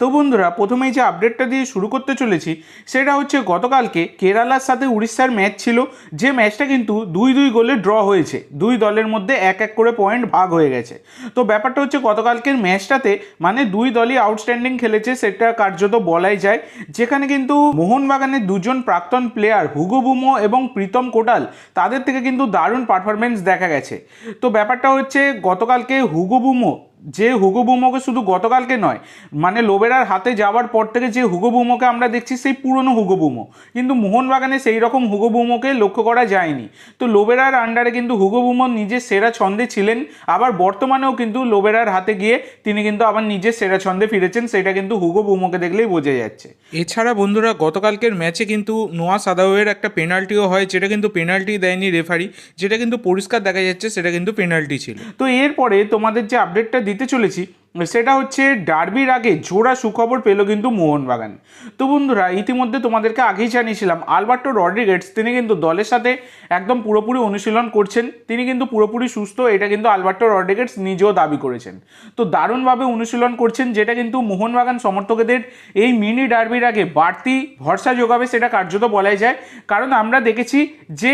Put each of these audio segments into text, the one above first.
তো বন্ধুরা, প্রথমেই যে আপডেটটা দিয়ে শুরু করতে চলেছি, সেটা হচ্ছে গতকালকে কেরালার সাথে উড়িষ্যার ম্যাচ ছিল, যে ম্যাচটা কিন্তু দুই দুই গোলে ড্র হয়েছে। দুই দলের মধ্যে এক এক করে পয়েন্ট ভাগ হয়ে গেছে। তো ব্যাপারটা হচ্ছে গতকালকের ম্যাচটাতে মানে দুই দলই আউটস্ট্যান্ডিং খেলেছে, সেটা কার্যত বলাই যায়। যেখানে কিন্তু মোহনবাগানের দুজন প্রাক্তন প্লেয়ার হুগো বুমো এবং প্রীতম কোটাল, তাদের থেকে কিন্তু দারুণ পারফরমেন্স দেখা গেছে। তো ব্যাপারটা হচ্ছে গতকালকে হুগো বুমো যে হুগো বুমোকে শুধু গতকালকে নয় মানে লোবেরার হাতে যাওয়ার পর থেকে যে হুগো বুমোকে আমরা দেখছি সেই পুরনো হুগো বুমো। কিন্তু মোহনবাগানে সেই রকম হুগো বুমোকে লক্ষ্য করা যায়নি। তো লোবেরার আন্ডারে কিন্তু হুগো বুমো নিজের সেরা ছন্দে ছিলেন আবার বর্তমানেও কিন্তু লোবেরার হাতে গিয়ে তিনি কিন্তু আবার নিজের সেরা ছন্দে ফিরেছেন সেটা কিন্তু হুগো বুমোকে দেখলেই বোঝা যাচ্ছে। এছাড়া বন্ধুরা গতকালকের ম্যাচে কিন্তু নোয়া সাদাওয়ের একটা পেনাল্টিও হয় যেটা কিন্তু পেনাল্টি দেয়নি রেফারি যেটা কিন্তু পরিষ্কার দেখা যাচ্ছে সেটা কিন্তু পেনাল্টি ছিল। তো এরপরে তোমাদের যে আপডেটটা দিতে চলেছি, সেটা হচ্ছে ডার্বির আগে জোড়া সুখবর পেল কিন্তু মোহনবাগান। তো বন্ধুরা, ইতিমধ্যে তোমাদেরকে আগেই জানিয়েছিলাম, আলবার্টো রড্রিগেটস তিনি কিন্তু দলের সাথে একদম পুরোপুরি অনুশীলন করছেন, তিনি কিন্তু পুরোপুরি সুস্থ, এটা কিন্তু আলবার্টো রড্রিগেটস নিজেও দাবি করেছেন। তো দারুণভাবে অনুশীলন করছেন, যেটা কিন্তু মোহনবাগান সমর্থকদের এই মিনি ডার্বির আগে বাড়তি ভরসা যোগাবে, সেটা কার্যত বলাই যায়। কারণ আমরা দেখেছি যে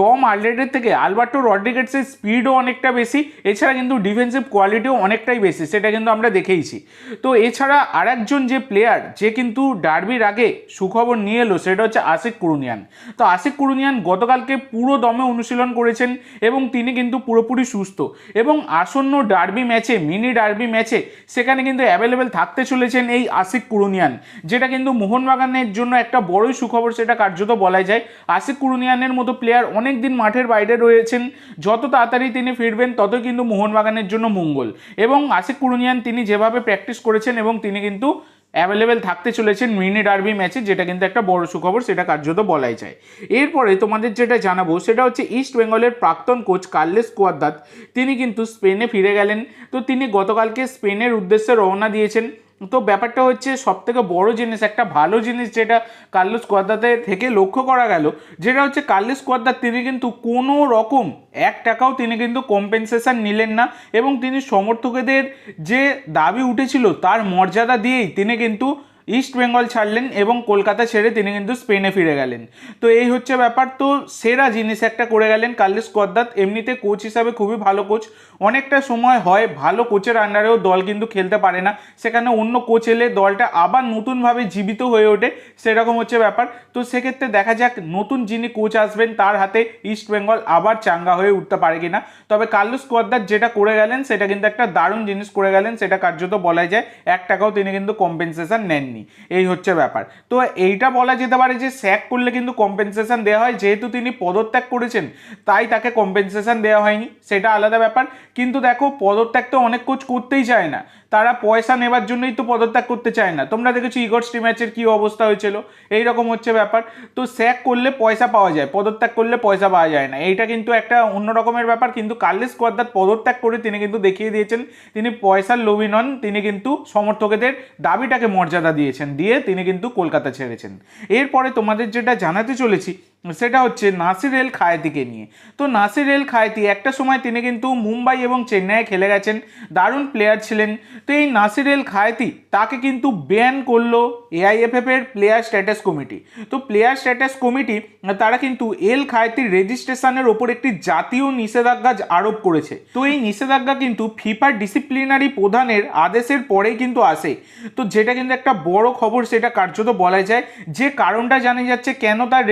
টম আর্লেটের থেকে আলবার্টো রড্রিগেটসের স্পিডও অনেকটা বেশি, এছাড়া কিন্তু ডিফেন্সিভ কোয়ালিটিও অনেকটাই বেশি, সেটা কিন্তু আমরা দেখেইছি। তো এছাড়া আরেকজন যে প্লেয়ার যে কিন্তু ডার্বির আগে সুখবর নিয়ে এলো, সেটা হচ্ছে আশিক কুরুনিয়ান তো আশিক কুরুনিয়ান গতকালকে পুরো দমে অনুশীলন করেছেন এবং তিনি কিন্তু পুরোপুরি সুস্থ। এবং আসন্ন ডার্বি ম্যাচে মিনি ডার্বি ম্যাচে সেখানে কিন্তু অ্যাভেলেবেল থাকতে চলেছেন এই আশিক কুরুনিয়ান যেটা কিন্তু মোহনবাগানের জন্য একটা বড়ই সুখবর, সেটা কার্যত বলা যায়। আশিক কুরুনিয়ানের মতো প্লেয়ার অনেক দিন মাঠের বাইরে রয়েছেন, যত তাড়াতাড়ি তিনি ফিরবেন তত কিন্তু মোহনবাগানের জন্য মঙ্গল। এবং আশিক কুরুনিয়ান তিনি যেভাবে প্র্যাকটিস করেছেন এবং তিনি কিন্তু অ্যাভেলেবেল থাকতে চলেছেন মিনি ডার্বি ম্যাচে যেটা কিন্তু একটা বড় সুখবর, সেটা কার্যত বলাই যায়। এরপরে তোমাদের যেটা জানাব, সেটা হচ্ছে ইস্ট বেঙ্গলের প্রাক্তন কোচ কার্লেস কুয়াদ্দাত তিনি কিন্তু স্পেনে ফিরে গেলেন। তো তিনি গতকালকে স্পেনের উদ্দেশ্যে রওনা দিয়েছেন। তো ব্যাপারটা হচ্ছে সব থেকে বড় জিনিস, একটা ভালো জিনিস যেটা কার্লোস কোয়াদ্দাতে থেকে লক্ষ্য করা গেল, যেটা হচ্ছে কার্লোস স্কোয়ার্দার তিনি কিন্তু কোনো রকম এক টাকাও তিনি কিন্তু কম্পেনসেশন নিলেন না এবং তিনি সমর্থকদের যে দাবি উঠেছিল তার মর্যাদা দিয়েই তিনি কিন্তু ইস্ট বেঙ্গল ছাড়লেন এবং কলকাতা ছেড়ে তিনি কিন্তু স্পেনে ফিরে গেলেন। তো এই হচ্ছে ব্যাপার। তো সেরা জিনিস একটা করে গেলেন কার্লেস কদ্দাত। এমনিতে কোচ হিসাবে খুবই ভালো কোচ অনেকটা সময় হয়, ভালো কোচের আন্ডারেও দল কিন্তু খেলতে পারে না। সেখানে অন্য কোচ এলে দলটা আবার নতুনভাবে জীবিত হয়ে ওঠে। সেরকম হচ্ছে ব্যাপার। তো সেক্ষেত্রে দেখা যাক নতুন যিনি কোচ আসবেন, তার হাতে ইস্ট বেঙ্গল আবার চাঙ্গা হয়ে উঠতে পারে কিনা। তবে কার্লোস কোয়াদ্দার যেটা করে গেলেন, সেটা কিন্তু একটা দারুণ জিনিস করে গেলেন। সেটা কার্যত বলা যায়, এক টাকাও তিনি কিন্তু কম্পেনসেশন নেননি এই হচ্ছে ব্যাপার। তো এইটা বলা যেতে পারে যে স্যাক করলে কিন্তু কম্পেনসেশন দেওয়া হয়, যেহেতু তিনি পদত্যাগ করেছেন, তাই তাকে কম্পেনসেশন দেওয়া হয়নি। সেটা আলাদা ব্যাপার। কিন্তু দেখো, পদত্যাগ তো অনেক কোচ করতেই চায় না। তারা পয়সা নেবার জন্যই তো পদত্যাগ করতে চায় না। তোমরা দেখেছ ইগর ম্যাচের কী অবস্থা হয়েছিল? এই রকম হচ্ছে ব্যাপার। তো স্যাক করলে পয়সা পাওয়া যায়, পদত্যাগ করলে পয়সা পাওয়া যায় না। এইটা কিন্তু একটা অন্য রকমের ব্যাপার। কিন্তু কার্লেস কোয়াদ্দার পদত্যাগ করে তিনি কিন্তু দেখিয়ে দিয়েছেন। তিনি পয়সার লোভী নন, তিনি কিন্তু সমর্থকদের দাবিটাকে মর্যাদা দিয়েছেন দিয়ে তিনি কিন্তু কলকাতা ছেড়েছেন। এরপরে তোমাদের যেটা জানাতে চলেছি সেটা হচ্ছে নাসির এল খায়েতিকে নিয়ে। তো নাসির এল খায়েতি একটা সময় তিনি কিন্তু মুম্বাই এবং চেন্নাইয়ে খেলে গেছেন, দারুণ প্লেয়ার ছিলেন। তো এই নাসির এল খায়েতি তাকে কিন্তু ব্যান করল এআইএফএফ এর প্লেয়ার স্ট্যাটাস কমিটি তো প্লেয়ার স্ট্যাটাস কমিটি তারা কিন্তু এল খায়েতির রেজিস্ট্রেশনের ওপর একটি জাতীয় নিষেধাজ্ঞা আরোপ করেছে। তো এই নিষেধাজ্ঞা কিন্তু ফিফার ডিসিপ্লিনারি প্রধানের আদেশের পরেই কিন্তু আসে। তো যেটা কিন্তু একটা বড় খবর, সেটা কার্যত বলা যায়। যে কারণটা জানা যাচ্ছে, কেন তার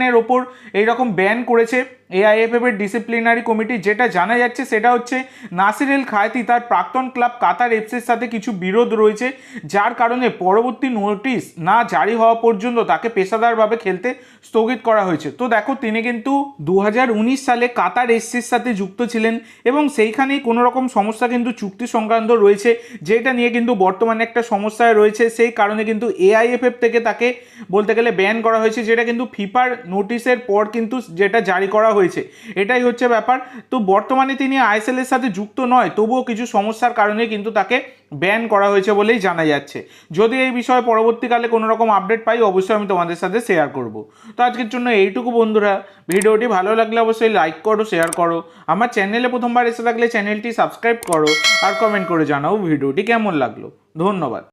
রেজিস্ট্রেশনের ওপর এইরকম ব্যান করেছে। এআইএফএফ এর ডিসিপ্লিনারি কমিটি যেটা জানা যাচ্ছে সেটা হচ্ছে নাসির এল খায়তি, তার প্রাক্তন ক্লাব কাতার এফসির সাথে কিছু বিরোধ রয়েছে, যার কারণে পরবর্তী নোটিশ না জারি হওয়া পর্যন্ত তাকে পেশাদারভাবে খেলতে স্থগিত করা হয়েছে। তো দেখো, তিনি কিন্তু দু হাজার উনিশ সালে কাতার এফসির সাথে যুক্ত ছিলেন এবং সেইখানেই কোনো রকম সমস্যা কিন্তু চুক্তি সংক্রান্ত রয়েছে, যেটা নিয়ে কিন্তু বর্তমানে একটা সমস্যায় রয়েছে। সেই কারণে কিন্তু এআইএফএফ থেকে তাকে বলতে গেলে ব্যান করা হয়েছে, যেটা কিন্তু ফিফার নোটিশের পর কিন্তু যেটা জারি করা হয়েছে। এটাই হচ্ছে ব্যাপার। তো বর্তমানে তিনি আইএসএলের সাথে যুক্ত নয়, তবুও কিছু সমস্যার কারণে কিন্তু তাকে ব্যান করা হয়েছে বলেই জানা যাচ্ছে। যদি এই বিষয়ে পরবর্তীকালে কোনো রকম আপডেট পাই, অবশ্যই আমি তোমাদের সাথে শেয়ার করব। তো আজকের জন্য এইটুকু বন্ধুরা। ভিডিওটি ভালো লাগলে অবশ্যই লাইক করো শেয়ার করো। আমার চ্যানেলে প্রথমবার এসে থাকলে চ্যানেলটি সাবস্ক্রাইব করো আর কমেন্ট করে জানাও ভিডিওটি কেমন লাগল। ধন্যবাদ।